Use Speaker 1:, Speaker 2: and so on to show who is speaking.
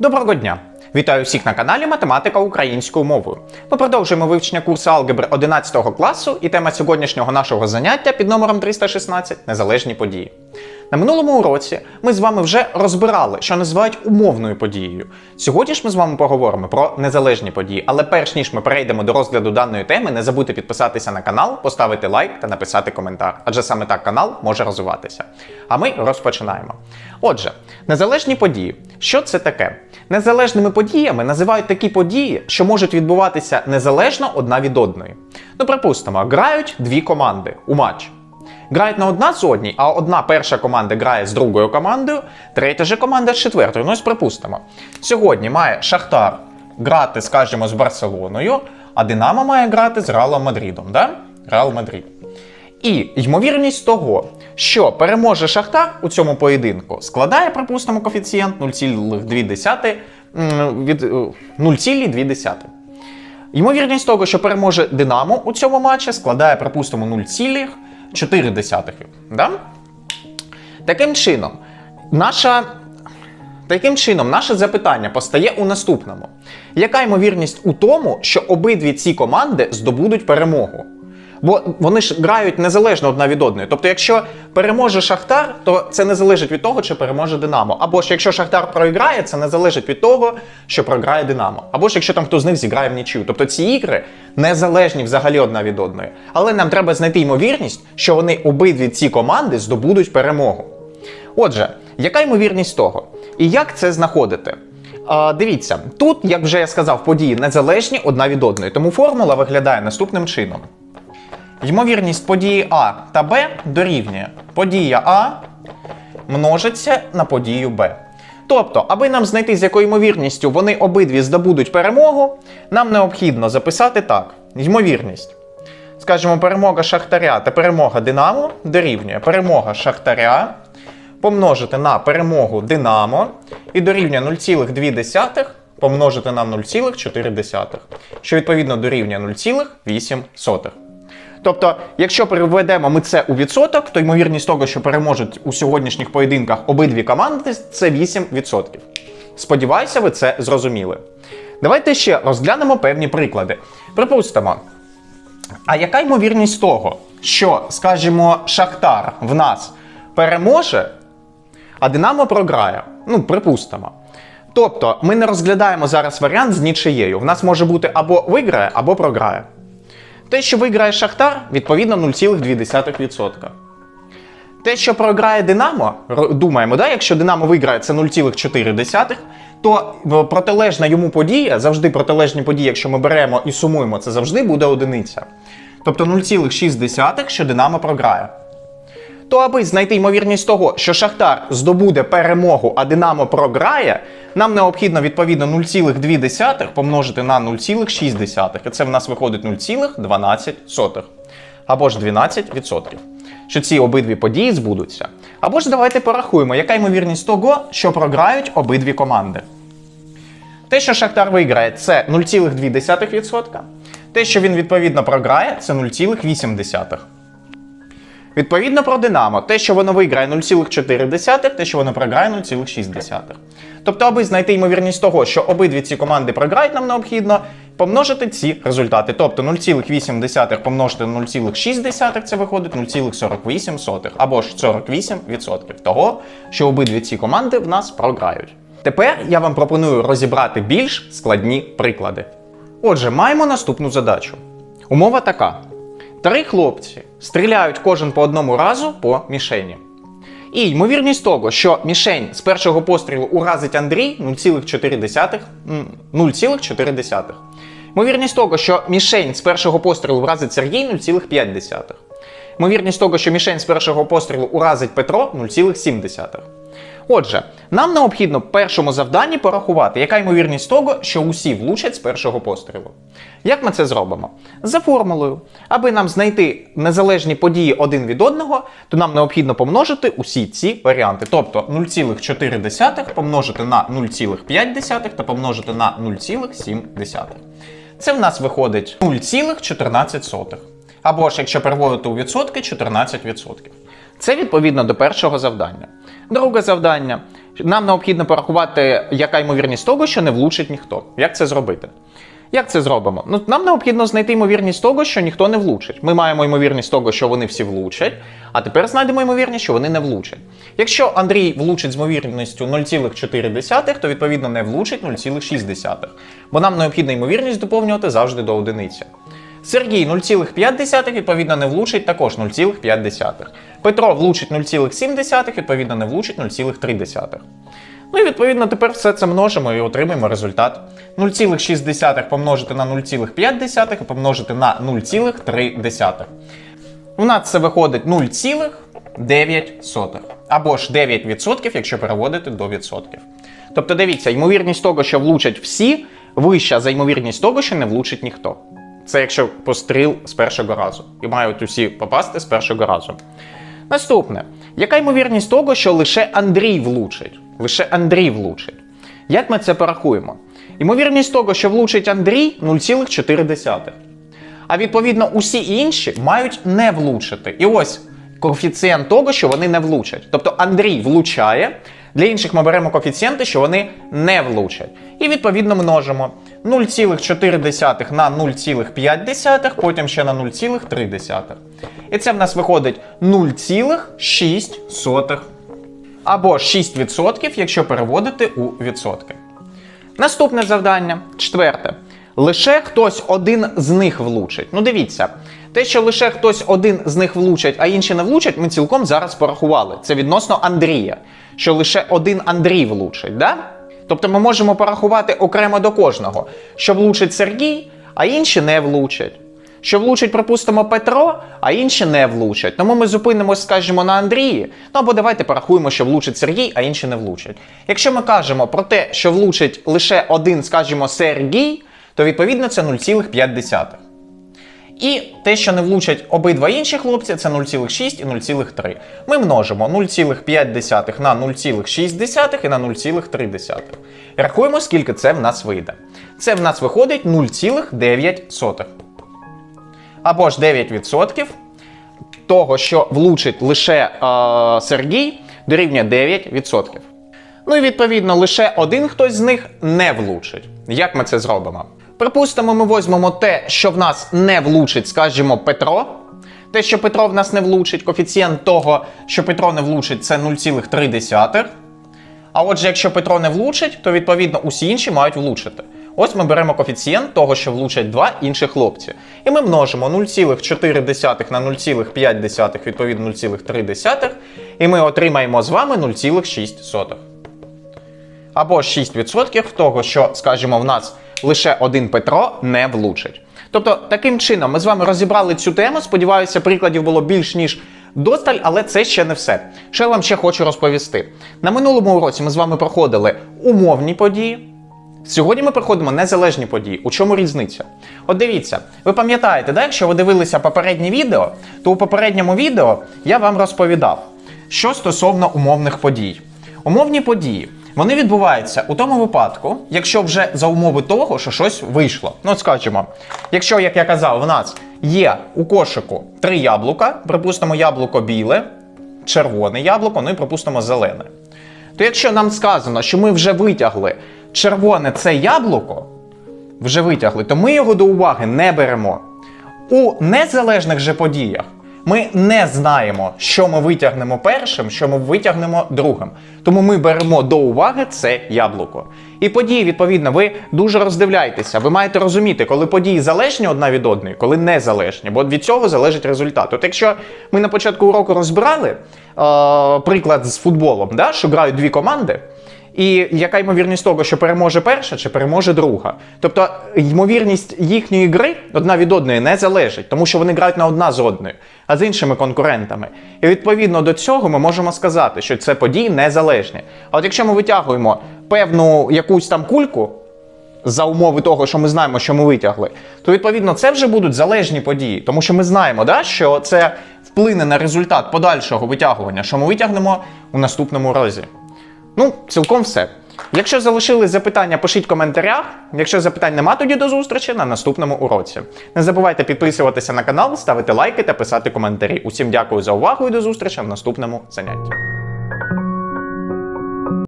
Speaker 1: Доброго дня! Вітаю всіх на каналі Математика українською мовою. Ми продовжуємо вивчення курсу алгебри 11 класу, і тема сьогоднішнього нашого заняття під номером 316 незалежні події. На минулому уроці ми з вами вже розбирали, що називають умовною подією. Сьогодні ж ми з вами поговоримо про незалежні події. Але перш ніж ми перейдемо до розгляду даної теми, не забудьте підписатися на канал, поставити лайк та написати коментар, адже саме так канал може розвиватися. А ми розпочинаємо. Отже, незалежні події. Що це таке? Незалежними подіями називають такі події, що можуть відбуватися незалежно одна від одної. Ну, припустимо, грають дві команди у матч. Грають не одна з одній, а одна перша команда грає з другою командою, третя же команда з четвертою. Ну ось припустимо. Сьогодні має Шахтар грати, скажімо, з Барселоною, а Динамо має грати з Реалом Мадридом. Да? Реал Мадрид. І ймовірність того, що переможе Шахтар у цьому поєдинку, складає, припустимо, коефіцієнт 0,2 від е, 0,2. Ймовірність того, що переможе Динамо у цьому матчі, складає, припустимо, 0,4. Да? Таким чином, наша. Таким чином, наше запитання постає у наступному: яка ймовірність у тому, що обидві ці команди здобудуть перемогу? Бо вони ж грають незалежно одна від одної. Тобто, якщо переможе Шахтар, то це не залежить від того, чи переможе Динамо. Або ж якщо Шахтар програє, це не залежить від того, що програє Динамо. Або ж якщо там хто з них зіграє в нічию. Тобто ці ігри незалежні взагалі одна від одної. Але нам треба знайти ймовірність, що вони обидві ці команди здобудуть перемогу. Отже, яка ймовірність того? І як це знаходити? А, дивіться, тут, як вже я сказав, події незалежні одна від одної, тому формула виглядає наступним чином. Ймовірність події А та Б дорівнює подія А множиться на подію Б. Тобто, аби нам знайти, з якою ймовірністю вони обидві здобудуть перемогу, нам необхідно записати так: ймовірність. Скажімо, перемога Шахтаря та перемога Динамо дорівнює перемога Шахтаря помножити на перемогу Динамо і дорівнює 0,2 помножити на 0,4, що відповідно дорівнює 0,8. Тобто, якщо переведемо ми це у відсоток, то ймовірність того, що переможуть у сьогоднішніх поєдинках обидві команди, це 8%. Сподіваюся, ви це зрозуміли. Давайте ще розглянемо певні приклади. Припустимо, а яка ймовірність того, що, скажімо, Шахтар в нас переможе, а Динамо програє? Ну, припустимо. Тобто, ми не розглядаємо зараз варіант з нічиєю. В нас може бути або виграє, або програє. Те, що виграє Шахтар, відповідно 0,2%. Те, що програє Динамо, думаємо, да? якщо Динамо виграє це 0,4, то е, протилежна йому подія, завжди протилежні події, якщо ми беремо і сумуємо, це завжди буде одиниця. Тобто 0,6, що Динамо програє. То аби знайти ймовірність того, що Шахтар здобуде перемогу, а Динамо програє, нам необхідно відповідно 0,2 помножити на 0,6. І це в нас виходить 0,12. Або ж 12%. Що ці обидві події збудуться. Або ж давайте порахуємо, яка ймовірність того, що програють обидві команди. Те, що Шахтар виграє, це 0,2%. Те, що він відповідно програє, це 0,8%. Відповідно про Динамо, те, що воно виграє 0,4, те, що воно програє 0,6. Тобто, аби знайти ймовірність того, що обидві ці команди програють, нам необхідно помножити ці результати. Тобто 0,8 помножити на 0,6, це виходить 0,48 або ж 48% того, що обидві ці команди в нас програють. Тепер я вам пропоную розібрати більш складні приклади. Отже, маємо наступну задачу. Умова така: три хлопці стріляють кожен по одному разу по мішені. І ймовірність того, що мішень з першого пострілу уразить Андрій 0,4. 0,4. Ймовірність того, що мішень з першого пострілу уразить Сергій 0,5. Ймовірність того, що мішень з першого пострілу уразить Петро 0,7. Отже, нам необхідно першому завданні порахувати, яка ймовірність того, що усі влучать з першого пострілу. Як ми це зробимо? За формулою. Аби нам знайти незалежні події один від одного, то нам необхідно помножити усі ці варіанти. Тобто 0,4 помножити на 0,5 та помножити на 0,7. Це в нас виходить 0,14. Або ж, якщо переводити у відсотки, 14%. Це відповідно до першого завдання. Друге завдання. Нам необхідно порахувати, яка ймовірність того, що не влучить ніхто. Як це зробити? Як це зробимо? Ну, нам необхідно знайти ймовірність того, що ніхто не влучить. Ми маємо ймовірність того, що вони всі влучать, а тепер знайдемо ймовірність, що вони не влучать. Якщо Андрій влучить з ймовірністю 0,4, то відповідно не влучить 0,6. Бо нам необхідна ймовірність доповнювати завжди до одиниці. Сергій 0,5, відповідно, не влучить також 0,5. Петро влучить 0,7, відповідно, не влучить 0,3. Ну і відповідно тепер все це множимо і отримаємо результат. 0,6 помножити на 0,5 і помножити на 0,3. У нас це виходить 0,9. Або ж 9%, якщо переводити до відсотків. Тобто дивіться, ймовірність того, що влучать всі, вища за ймовірність того, що не влучить ніхто. Це якщо постріл з першого разу. І мають усі попасти з першого разу. Наступне. Яка ймовірність того, що лише Андрій влучить? Лише Андрій влучить. Як ми це порахуємо? Ймовірність того, що влучить Андрій 0,4. А відповідно, усі інші мають не влучити. І ось коефіцієнт того, що вони не влучать. Тобто Андрій влучає. Для інших ми беремо коефіцієнти, що вони не влучать. І відповідно множимо 0,4 на 0,5, потім ще на 0,3. І це в нас виходить 0,6. Або 6%, якщо переводити у відсотки. Наступне завдання, четверте. Лише хтось один з них влучить. Ну дивіться, те, що лише хтось один з них влучить, а інші не влучать, ми цілком зараз порахували. Це відносно Андрія, що лише один Андрій влучить, да? Тобто ми можемо порахувати окремо до кожного, що влучить Сергій, а інші не влучать. Що влучить, припустимо, Петро, а інші не влучать. Тому ми зупинимось, скажімо, на Андрії. Ну або давайте порахуємо, що влучить Сергій, а інші не влучать. Якщо ми кажемо про те, що влучить лише один, скажімо, Сергій, то відповідно це 0,5. І те, що не влучать обидва інші хлопці, це 0,6 і 0,3. Ми множимо 0,5 на 0,6 і на 0,3. Рахуємо, скільки це в нас вийде. Це в нас виходить 0,9. Або ж 9% того, що влучить лише е, Сергій, дорівнює 9%. Ну і відповідно лише один хтось з них не влучить. Як ми це зробимо? Припустимо, ми візьмемо те, що в нас не влучить, скажімо, Петро. Те, що Петро в нас не влучить, коефіцієнт того, що Петро не влучить, це 0,3. А отже, якщо Петро не влучить, то відповідно усі інші мають влучити. Ось ми беремо коефіцієнт того, що влучать два інші хлопці. І ми множимо 0,4 на 0,5, відповідно 0,3, і ми отримаємо з вами 0,6. Або 6% того, що, скажімо, в нас лише один Петро не влучить. Тобто, таким чином, ми з вами розібрали цю тему. Сподіваюся, прикладів було більш ніж досталь, але це ще не все. Що я вам ще хочу розповісти. На минулому уроці ми з вами проходили умовні події. Сьогодні ми проходимо незалежні події. У чому різниця? От дивіться, ви пам'ятаєте, да, якщо ви дивилися попереднє відео, то у попередньому відео я вам розповідав, що стосовно умовних подій. Умовні події. Вони відбуваються у тому випадку, якщо вже за умови того, що щось вийшло. Ну, от скажімо, якщо, як я казав, в нас є у кошику три яблука, припустимо, яблуко біле, червоне яблуко, ну і припустимо зелене. То якщо нам сказано, що ми вже витягли червоне це яблуко, вже витягли, то ми його до уваги не беремо. У незалежних же подіях ми не знаємо, що ми витягнемо першим, що ми витягнемо другим. Тому ми беремо до уваги це яблуко. І події, відповідно, ви дуже роздивляєтеся. Ви маєте розуміти, коли події залежні одна від одної, коли незалежні, бо від цього залежить результат. От якщо ми на початку уроку розбирали е, приклад з футболом, да, що грають дві команди. І яка ймовірність того, що переможе перша чи переможе друга? Тобто ймовірність їхньої гри одна від одної не залежить, тому що вони грають не одна з одною, а з іншими конкурентами. І відповідно до цього ми можемо сказати, що це події незалежні. А от якщо ми витягуємо певну якусь там кульку. За умови того, що ми знаємо, що ми витягли, то відповідно це вже будуть залежні події, тому що ми знаємо, да, що це вплине на результат подальшого витягування, що ми витягнемо у наступному разі. Ну, цілком все. Якщо залишились запитання, пишіть в коментарях. Якщо запитань нема, тоді до зустрічі на наступному уроці. Не забувайте підписуватися на канал, ставити лайки та писати коментарі. Усім дякую за увагу і до зустрічі в наступному занятті.